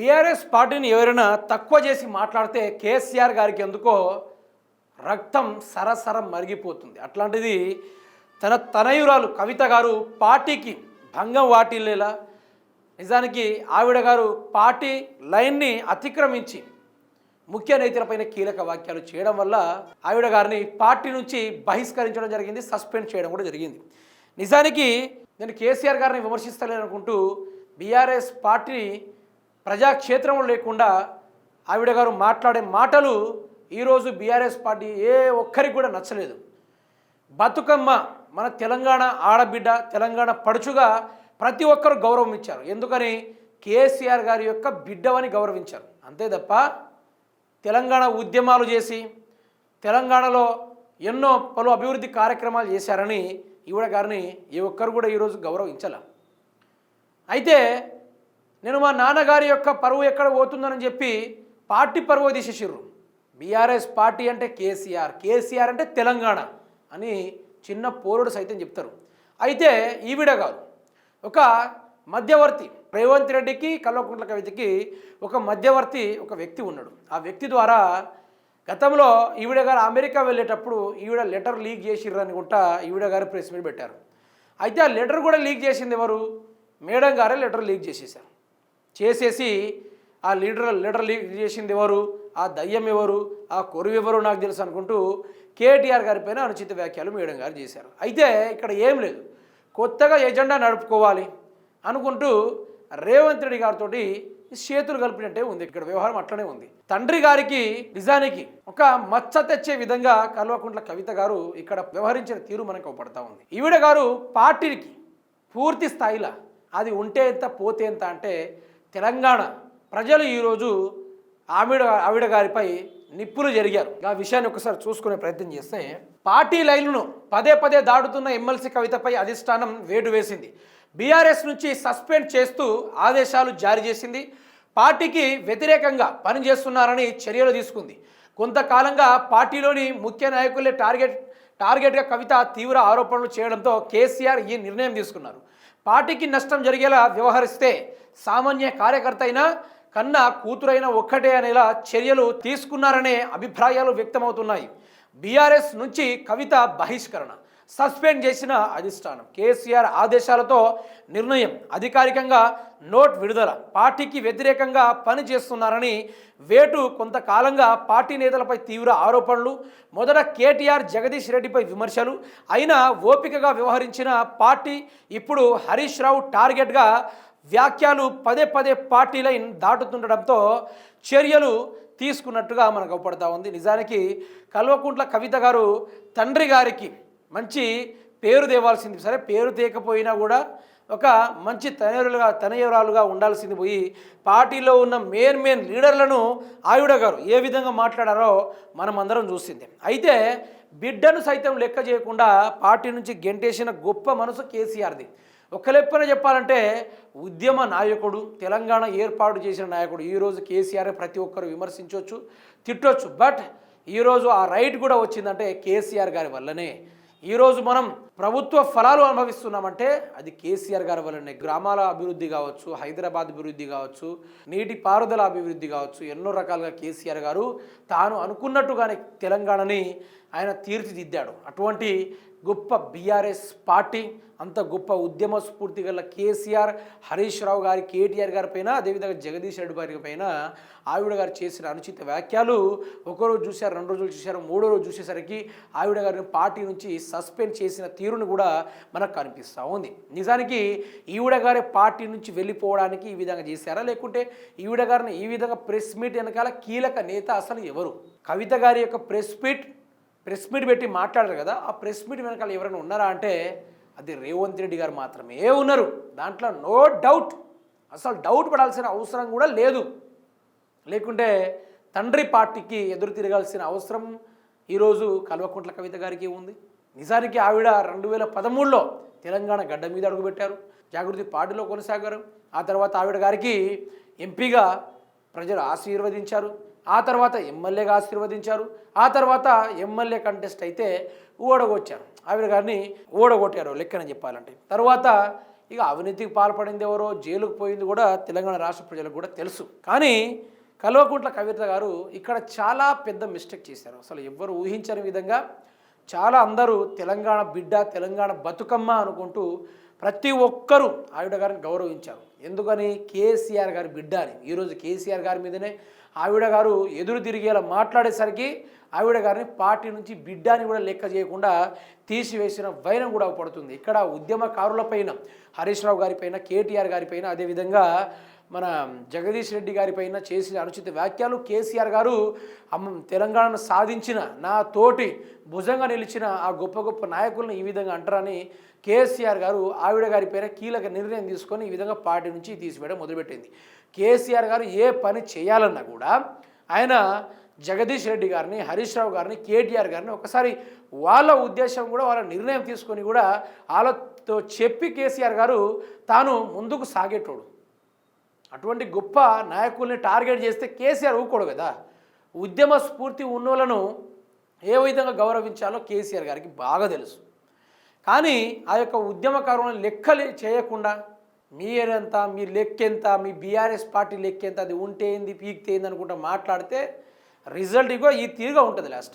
BRS పార్టీని ఎవరైనా తక్కువ చేసి మాట్లాడితే కేసీఆర్ గారికి ఎందుకో రక్తం సరసరం మరిగిపోతుంది. అట్లాంటిది తన తనయురాలు కవిత గారు పార్టీకి భంగం వాటిల్లేలా నిజానికి ఆవిడ గారు పార్టీ లైన్ని అతిక్రమించి ముఖ్య నేతలపైన కీలక వాక్యాలు చేయడం వల్ల ఆవిడ గారిని పార్టీ నుంచి బహిష్కరించడం జరిగింది సస్పెండ్ చేయడం కూడా జరిగింది. నిజానికి నేను కేసీఆర్ గారిని విమర్శిస్తలేననుకుంటూ బీఆర్ఎస్ పార్టీని ప్రజాక్షేత్రంలో లేకుండా ఆవిడ గారు మాట్లాడే మాటలు ఈరోజు బీఆర్ఎస్ పార్టీ ఏ ఒక్కరికి కూడా నచ్చలేదు. బతుకమ్మ మన తెలంగాణ ఆడబిడ్డ తెలంగాణ పడుచుగా ప్రతి ఒక్కరు గౌరవం ఇచ్చారు ఎందుకని? కేసీఆర్ గారి యొక్క బిడ్డవని గౌరవించారు. అంతే తప్ప తెలంగాణ ఉద్యమాలు చేసి తెలంగాణలో ఎన్నో పలు అభివృద్ధి కార్యక్రమాలు చేశారని ఈవిడ గారిని ఏ ఒక్కరు కూడా ఈరోజు గౌరవించాల. అయితే నేను మా నాన్నగారి యొక్క పరువు ఎక్కడ పోతుందని చెప్పి పార్టీ పరువు తీసేసిర్రు. బీఆర్ఎస్ పార్టీ అంటే కేసీఆర్. కేసీఆర్ అంటే తెలంగాణ అని చిన్న పోరుడు సైతం చెప్తారు. అయితే ఈవిడ కాదు. ఒక మధ్యవర్తి రేవంత్ రెడ్డికి కల్వకుంట్ల కవితకి ఒక మధ్యవర్తి ఒక వ్యక్తి ఉన్నాడు. ఆ వ్యక్తి ద్వారా గతంలో ఈవిడ గారు అమెరికా వెళ్ళేటప్పుడు ఈవిడ లెటర్ లీక్ చేసిర్రు అనుకుంటా ఈవిడ గారు ప్రెస్ మీట్ పెట్టారు. అయితే ఆ లెటర్ కూడా లీక్ చేసింది ఎవరు? మేడం గారే లెటర్ లీక్ చేసేసారు చేసేసి ఆ లీడర్ లీడర్ చేసింది ఎవరు? ఆ దయ్యం ఎవరు? ఆ కొరువు ఎవరు? నాకు తెలుసు అనుకుంటూ కేటీఆర్ గారి పైన అనుచిత వ్యాఖ్యలు మేడం గారు చేశారు. అయితే ఇక్కడ ఏం లేదు. కొత్తగా ఎజెండా నడుపుకోవాలి అనుకుంటూ రేవంత్ రెడ్డి గారితో చేతులు కలిపినట్టే ఉంది. ఇక్కడ వ్యవహారం అట్లనే ఉంది. తండ్రి గారికి నిజానికి ఒక మచ్చ తెచ్చే విధంగా కల్వకుంట్ల కవిత గారు ఇక్కడ వ్యవహరించిన తీరు మనకు పడతా ఉంది. ఈవిడ గారు పార్టీకి పూర్తి స్థాయిలో అది ఉంటే ఎంత పోతే ఎంత అంటే తెలంగాణ ప్రజలు ఈరోజు ఆవిడ ఆవిడ గారిపై నిప్పులు జరిగారు. ఆ విషయాన్ని ఒకసారి చూసుకునే ప్రయత్నం చేస్తే పార్టీ లైన్లను పదే పదే దాటుతున్న ఎమ్మెల్సీ కవితపై అధిష్టానం వేటు వేసింది. బీఆర్ఎస్ నుంచి సస్పెండ్ చేస్తూ ఆదేశాలు జారీ చేసింది. పార్టీకి వ్యతిరేకంగా పనిచేస్తున్నారని చర్యలు తీసుకుంది. కొంతకాలంగా పార్టీలోని ముఖ్య నాయకులే టార్గెట్ టార్గెట్గా కవిత తీవ్ర ఆరోపణలు చేయడంతో కేసీఆర్ ఈ నిర్ణయం తీసుకున్నారు. పార్టీకి నష్టం జరిగేలా వ్యవహరిస్తే సామాన్య కార్యకర్త అయినా కన్నా కూతురైన ఒక్కటే అనేలా చర్యలు తీసుకున్నారనే అభిప్రాయాలు వ్యక్తమవుతున్నాయి. బీఆర్ఎస్ నుంచి కవిత బహిష్కరణ. సస్పెండ్ చేసిన అధిష్టానం. కేసీఆర్ ఆదేశాలతో నిర్ణయం అధికారికంగా నోట్ విడుదల. పార్టీకి వ్యతిరేకంగా పనిచేస్తున్నారని వేటు కొంతకాలంగా పార్టీ నేతలపై తీవ్ర ఆరోపణలు మొదట కేటీఆర్ జగదీష్ రెడ్డిపై విమర్శలు అయినా ఓపికగా వ్యవహరించిన పార్టీ ఇప్పుడు హరీష్ రావు టార్గెట్గా వ్యాఖ్యలు పదే పదే పార్టీ లైన్ దాటుతుండడంతో చర్యలు తీసుకున్నట్టుగా మనకు అవపడతా ఉంది. నిజానికి కల్వకుంట్ల కవిత గారు తండ్రి గారికి మంచి పేరు తేవాల్సింది. సరే పేరు తేకపోయినా కూడా ఒక మంచి తనయులుగా తనయురాలుగా ఉండాల్సింది పోయి పార్టీలో ఉన్న మెయిన్ మెయిన్ లీడర్లను ఆయుడ గారు ఏ విధంగా మాట్లాడారో మనం అందరం చూసింది. అయితే బిడ్డను సైతం లెక్క చేయకుండా పార్టీ నుంచి గెంటేసిన గొప్ప మనసు కేసీఆర్ది. ఒక చెప్పాలంటే ఉద్యమ నాయకుడు తెలంగాణ ఏర్పాటు చేసిన నాయకుడు. ఈరోజు కేసీఆర్ ప్రతి ఒక్కరు విమర్శించవచ్చు తిట్టొచ్చు. బట్ ఈరోజు ఆ రైట్ కూడా వచ్చిందంటే కేసీఆర్ గారి వల్లనే. ఈరోజు మనం ప్రభుత్వ ఫలాలు అనుభవిస్తున్నామంటే అది కేసీఆర్ గారి వల్లనే. గ్రామాల అభివృద్ధి కావచ్చు హైదరాబాద్ అభివృద్ధి కావచ్చు నీటి పారుదల అభివృద్ధి కావచ్చు ఎన్నో రకాలుగా కేసీఆర్ గారు తాను అనుకున్నట్టుగానే తెలంగాణని ఆయన తీర్చిదిద్దాడు. అటువంటి గొప్ప బీఆర్ఎస్ పార్టీ అంత గొప్ప ఉద్యమ స్ఫూర్తి గల కేసీఆర్ హరీష్ రావు గారి కేటీఆర్ గారి పైన అదేవిధంగా జగదీష్ రెడ్డి గారి పైన ఆవిడ గారు చేసిన అనుచిత వ్యాఖ్యలు. ఒకరోజు చూశారు రెండు రోజులు చూశారు మూడో రోజు చూసేసరికి ఆవిడ గారిని పార్టీ నుంచి సస్పెండ్ చేసిన తీరును కూడా మనకు కనిపిస్తూ ఉంది. నిజానికి ఈవిడ గారి పార్టీ నుంచి వెళ్ళిపోవడానికి ఈ విధంగా చేశారా? లేకుంటే ఈవిడ గారిని ఈ విధంగా ప్రెస్ మీట్ వెనకాల కీలక నేత అసలు ఎవరు? కవిత గారి యొక్క ప్రెస్ మీట్ ప్రెస్ మీట్ పెట్టి మాట్లాడరు కదా ఆ ప్రెస్ మీట్ వెనకాల ఎవరైనా ఉన్నారా అంటే అది రేవంత్ రెడ్డి గారు మాత్రమే ఉన్నారు. దాంట్లో నో డౌట్. అసలు డౌట్ పడాల్సిన అవసరం కూడా లేదు. లేకుంటే తండ్రి పార్టీకి ఎదురు తిరగాల్సిన అవసరం ఈరోజు కల్వకుంట్ల కవిత గారికి ఉంది. నిజానికి ఆవిడ రెండు వేల పదమూడులో తెలంగాణ గడ్డ మీద అడుగుపెట్టారు. జాగృతి పార్టీలో కొనసాగారు. ఆ తర్వాత ఆవిడ గారికి ఎంపీగా ప్రజలు ఆశీర్వదించారు. ఆ తర్వాత ఎమ్మెల్యేగా ఆశీర్వదించారు. ఆ తర్వాత ఎమ్మెల్యే కంటెస్ట్ అయితే ఓడగొచ్చారు ఆవిడ గారిని ఓడగొట్టారు లెక్కన చెప్పాలంటే. తర్వాత ఇక అవినీతికి పాల్పడింది ఎవరో జైలుకు పోయింది కూడా తెలంగాణ రాష్ట్ర ప్రజలకు కూడా తెలుసు. కానీ కల్వకుంట్ల కవిత గారు ఇక్కడ చాలా పెద్ద మిస్టేక్ చేశారు. అసలు ఎవ్వరు ఊహించని విధంగా చాలా అందరూ తెలంగాణ బిడ్డ తెలంగాణ బతుకమ్మ అనుకుంటూ ప్రతి ఒక్కరూ ఆవిడ గారిని గౌరవించారు. ఎందుకని? కేసీఆర్ గారి బిడ్డ అని. ఈరోజు కేసీఆర్ గారి మీదనే ఆవిడ గారు ఎదురు తిరిగేలా మాట్లాడేసరికి ఆవిడ గారిని పార్టీ నుంచి బిడ్డ అని కూడా లెక్క చేయకుండా తీసివేసిన వైనం కూడా పడుతుంది. ఇక్కడ ఉద్యమకారులపైన హరీష్ రావు గారిపైన కేటీఆర్ గారిపైన అదేవిధంగా మన జగదీష్ రెడ్డి గారి పైన చేసిన అనుచిత వ్యాఖ్యలు కేసీఆర్ గారు తెలంగాణను సాధించిన నా తోటి భుజంగా నిలిచిన ఆ గొప్ప గొప్ప నాయకులను ఈ విధంగా అంటారని కేసీఆర్ గారు ఆవిడ గారి పైన కీలక నిర్ణయం తీసుకొని ఈ విధంగా పార్టీ నుంచి తీసివేయడం మొదలుపెట్టింది. కేసీఆర్ గారు ఏ పని చేయాలన్నా కూడా ఆయన జగదీష్ రెడ్డి గారిని హరీష్ రావు గారిని కేటీఆర్ గారిని ఒకసారి వాళ్ళ ఉద్దేశం కూడా వాళ్ళ నిర్ణయం తీసుకొని కూడా వాళ్ళతో చెప్పి కేసీఆర్ గారు తాను ముందుకు సాగేటోడు. అటువంటి గొప్ప నాయకుల్ని టార్గెట్ చేస్తే కేసీఆర్ ఊకోడు కదా. ఉద్యమ స్ఫూర్తి ఉన్నోళ్ళను ఏ విధంగా గౌరవించాలో కేసీఆర్ గారికి బాగా తెలుసు. కానీ ఆ యొక్క ఉద్యమకారులను లెక్కలు చేయకుండా మీరెంత మీ లెక్కెంత మీ బీఆర్ఎస్ పార్టీ లెక్కెంత అది ఉంటే ఏంది పీకితే ఏంది అనుకుంటా మాట్లాడితే రిజల్ట్ ఇగో ఈ తీరుగా ఉంటుంది లాస్ట్.